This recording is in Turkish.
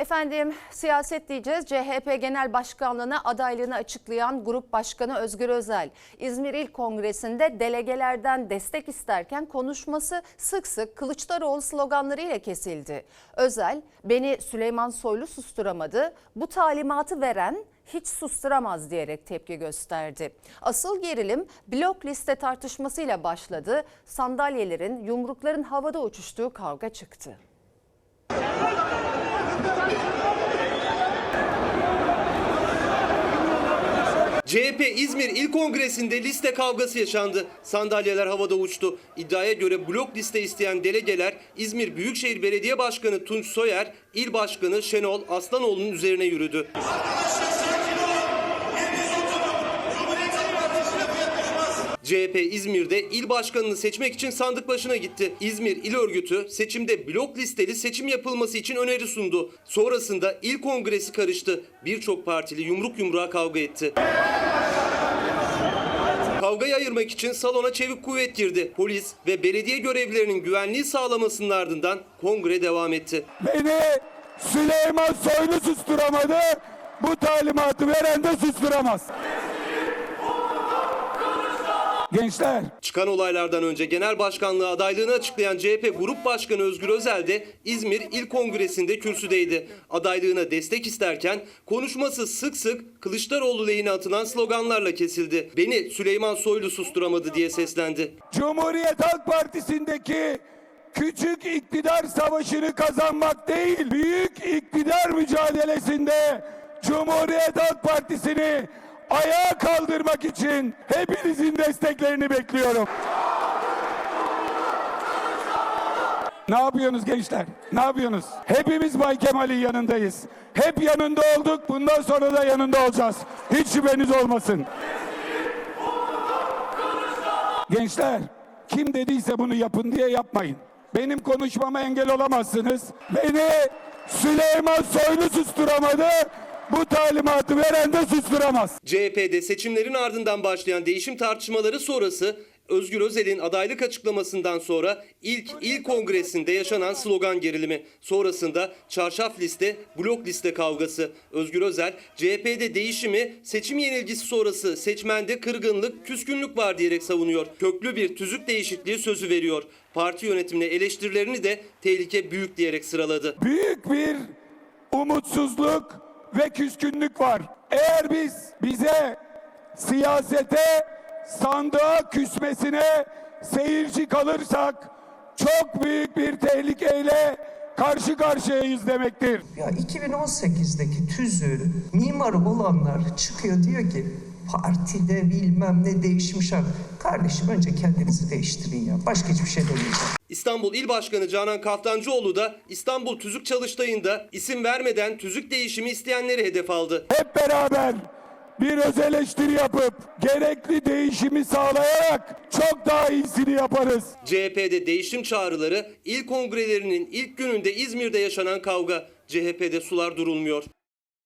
Efendim siyaset diyeceğiz. CHP Genel Başkanlığı'na adaylığını açıklayan Grup Başkanı Özgür Özel, İzmir İl Kongresi'nde delegelerden destek isterken konuşması sık sık Kılıçdaroğlu sloganlarıyla kesildi. Özel, beni Süleyman Soylu susturamadı, bu talimatı veren hiç susturamaz diyerek tepki gösterdi. Asıl gerilim blok liste tartışmasıyla başladı. Sandalyelerin, yumrukların havada uçuştuğu kavga çıktı. CHP İzmir İl Kongresi'nde liste kavgası yaşandı. Sandalyeler havada uçtu. İddiaya göre blok liste isteyen delegeler İzmir Büyükşehir Belediye Başkanı Tunç Soyer, İl Başkanı Şenol Aslanoğlu'nun üzerine yürüdü. CHP İzmir'de il başkanını seçmek için sandık başına gitti. İzmir İl Örgütü seçimde blok listeli seçim yapılması için öneri sundu. Sonrasında il kongresi karıştı. Birçok partili yumruk yumruğa kavga etti. Kavgayı ayırmak için salona çevik kuvvet girdi. Polis ve belediye görevlilerinin güvenliği sağlamasının ardından kongre devam etti. Beni Süleyman Soylu susturamadı. Bu talimatı veren de susturamaz. Gençler Çıkan olaylardan önce genel başkanlığı adaylığını açıklayan CHP Grup Başkanı Özgür Özel de İzmir İl Kongresi'nde kürsüdeydi. Adaylığına destek isterken konuşması sık sık Kılıçdaroğlu lehine atılan sloganlarla kesildi. Beni Süleyman Soylu susturamadı diye seslendi. Cumhuriyet Halk Partisi'ndeki küçük iktidar savaşını kazanmak değil, büyük iktidar mücadelesinde Cumhuriyet Halk Partisi'ni ayağa kaldırmak için hepinizin desteklerini bekliyorum. Ne yapıyorsunuz gençler? Ne yapıyorsunuz? Hepimiz Bay Kemal'in yanındayız. Hep yanında olduk. Bundan sonra da yanında olacağız. Hiç şüpheniz olmasın. Gençler kim dediyse bunu yapın diye yapmayın. Benim konuşmama engel olamazsınız. Beni Süleyman Soylu susturamadı. Bu talimatı veren de susturamaz. CHP'de seçimlerin ardından başlayan değişim tartışmaları sonrası Özgür Özel'in adaylık açıklamasından sonra ilk il kongresinde yaşanan slogan gerilimi. Sonrasında çarşaf liste, blok liste kavgası. Özgür Özel, CHP'de değişimi seçim yenilgisi sonrası seçmende kırgınlık, küskünlük var diyerek savunuyor. Köklü bir tüzük değişikliği sözü veriyor. Parti yönetimine eleştirilerini de tehlike büyük diyerek sıraladı. Büyük bir umutsuzluk ve küskünlük var. Eğer biz bize siyasete sandığa küsmesine seyirci kalırsak çok büyük bir tehlikeyle karşı karşıyayız demektir. Ya 2018'deki tüzüğü mimarı olanlar çıkıyor diyor ki partide bilmem ne değişmiş abi. Kardeşim önce kendinizi değiştirin ya. Başka hiçbir şey demeyeceğim. İstanbul İl Başkanı Canan Kaftancıoğlu da İstanbul Tüzük Çalıştayı'nda isim vermeden tüzük değişimi isteyenleri hedef aldı. Hep beraber bir öz eleştiri yapıp gerekli değişimi sağlayarak çok daha iyisini yaparız. CHP'de değişim çağrıları, il kongrelerinin ilk gününde İzmir'de yaşanan kavga. CHP'de sular durulmuyor.